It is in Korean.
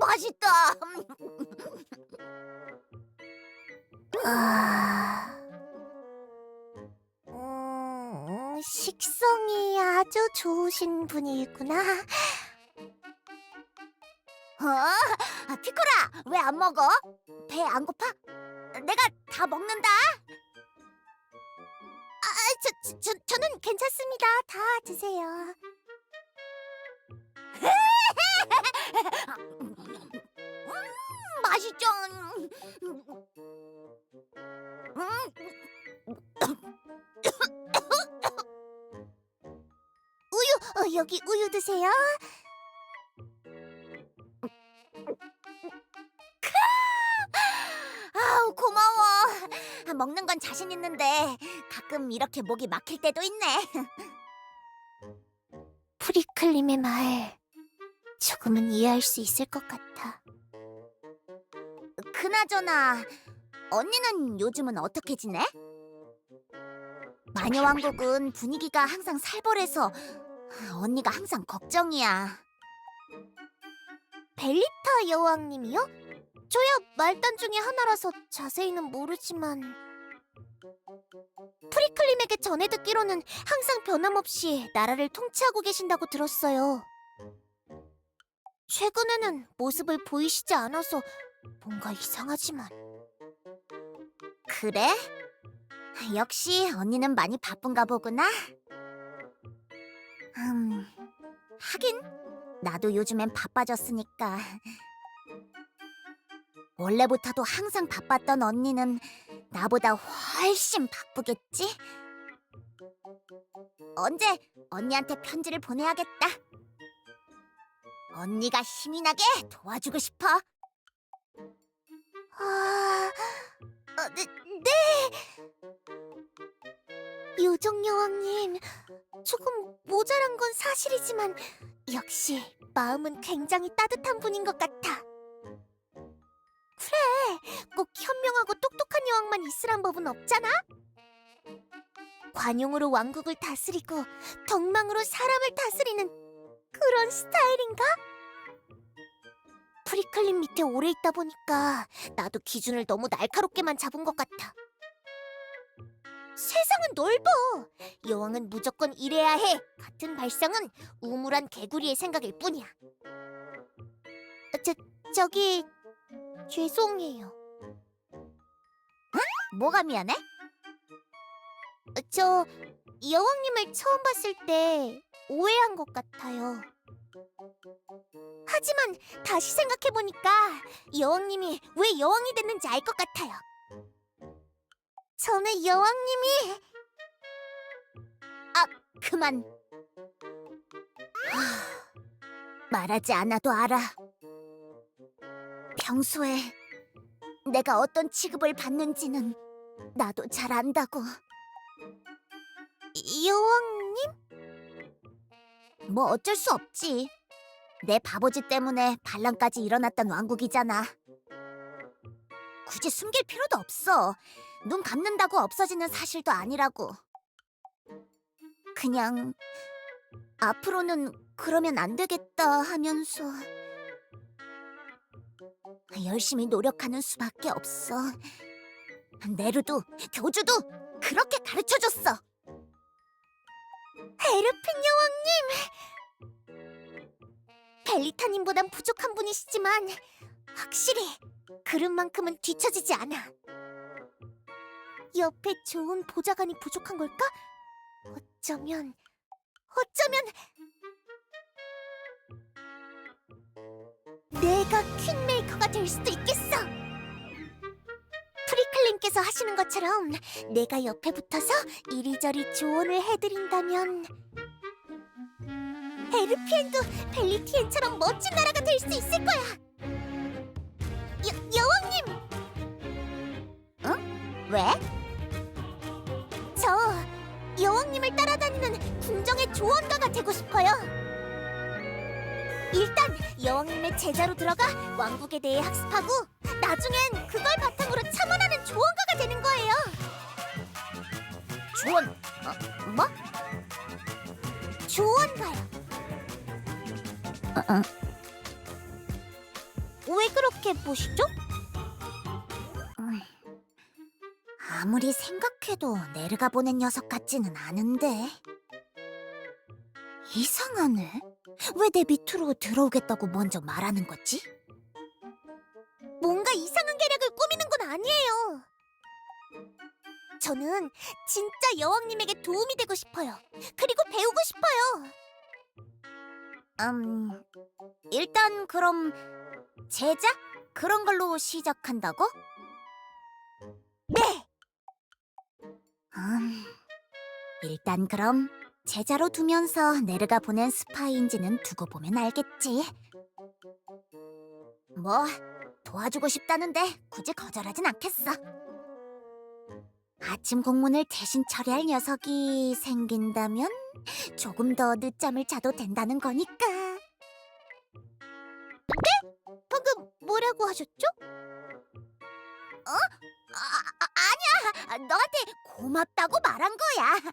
맛있다. 아... 음, 식성이 아주 좋으신 분이구나. 어? 아, 피코라, 왜 안 먹어? 배 안 고파? 내가 다 먹는다. 아, 저, 저, 저, 저는 괜찮습니다. 다 드세요. 음, 맛있죠. 어, 여기 우유 드세요. 고마워. 아, 먹는 건 자신 있는데 가끔 이렇게 목이 막힐 때도 있네. 프리클림의 말 조금은 이해할 수 있을 것 같아. 그나저나 언니는 요즘은 어떻게 지내? 마녀왕국은 분위기가 항상 살벌해서 언니가 항상 걱정이야. 벨리타 여왕님이요? 저야 말단 중에 하나라서 자세히는 모르지만 프리클림에게 전해 듣기로는 항상 변함없이 나라를 통치하고 계신다고 들었어요. 최근에는 모습을 보이시지 않아서 뭔가 이상하지만 그래? 역시 언니는 많이 바쁜가 보구나. 음, 하긴 나도 요즘엔 바빠졌으니까. 원래부터도 항상 바빴던 언니는 나보다 훨씬 바쁘겠지? 언제 언니한테 편지를 보내야겠다. 언니가 힘이 나게 도와주고 싶어. 아... 어, 네, 네! 요정 여왕님, 조금 모자란 건 사실이지만 역시 마음은 굉장히 따뜻한 분인 것 같아. 그래, 꼭 현명하고 똑똑한 여왕만 있으란 법은 없잖아? 관용으로 왕국을 다스리고 덕망으로 사람을 다스리는 그런 스타일인가? 프리클린 밑에 오래 있다 보니까 나도 기준을 너무 날카롭게만 잡은 것 같아. 세상은 넓어. 여왕은 무조건 이래야 해. 같은 발상은 우물한 개구리의 생각일 뿐이야. 저 저기 죄송해요. 뭐가 미안해? 저 여왕님을 처음 봤을 때 오해한 것 같아요. 하지만 다시 생각해보니까 여왕님이 왜 여왕이 됐는지 알 것 같아요. 저는 여왕님이 그만. 하, 말하지 않아도 알아. 평소에 내가 어떤 취급을 받는지는 나도 잘 안다고. 여왕님? 뭐 어쩔 수 없지. 내 바보짓 때문에 반란까지 일어났던 왕국이잖아. 굳이 숨길 필요도 없어. 눈 감는다고 없어지는 사실도 아니라고. 그냥 앞으로는 그러면 안 되겠다 하면서 열심히 노력하는 수밖에 없어. 네루도 교주도 그렇게 가르쳐줬어. 에르핀 여왕님! 벨리타님보단 부족한 분이시지만 확실히 그릇만큼은 뒤처지지 않아. 옆에 좋은 보좌관이 부족한 걸까? 어쩌면 어쩌면 내가 퀸메이커가 될 수도 있겠어. 프리클님께서 하시는 것처럼 내가 옆에 붙어서 이리저리 조언을 해드린다면 에르피엔도 벨리티엔처럼 멋진 나라가 될 수 있을 거야. 여, 여왕님, 왜? 저 여왕님을 따라다니는 궁정의 조언가가 되고 싶어요. 일단 여왕님의 제자로 들어가 왕국에 대해 학습하고 나중엔 그걸 바탕으로 참언하는 조언가가 되는 거예요. 조언. 어, 뭐? 조언가요. 왜 그렇게 보시죠? 음, 아무리 생각해도 내르가 보낸 녀석 같지는 않은데. 이상하네. 왜 내 밑으로 들어오겠다고 먼저 말하는 거지? 뭔가 이상한 계략을 꾸미는 건 아니에요. 저는 진짜 여왕님에게 도움이 되고 싶어요. 그리고 배우고 싶어요. 음, 일단 그럼 제자 그런 걸로 시작한다고? 네. 음, 일단 그럼 제자로 두면서 네르가 보낸 스파이인지는 두고 보면 알겠지. 뭐 도와주고 싶다는데 굳이 거절하진 않겠어. 아침 공문을 대신 처리할 녀석이 생긴다면 조금 더 늦잠을 자도 된다는 거니까. 뭐라고 하셨죠? 아, 아, 아니야. 너한테 고맙다고 말한 거야.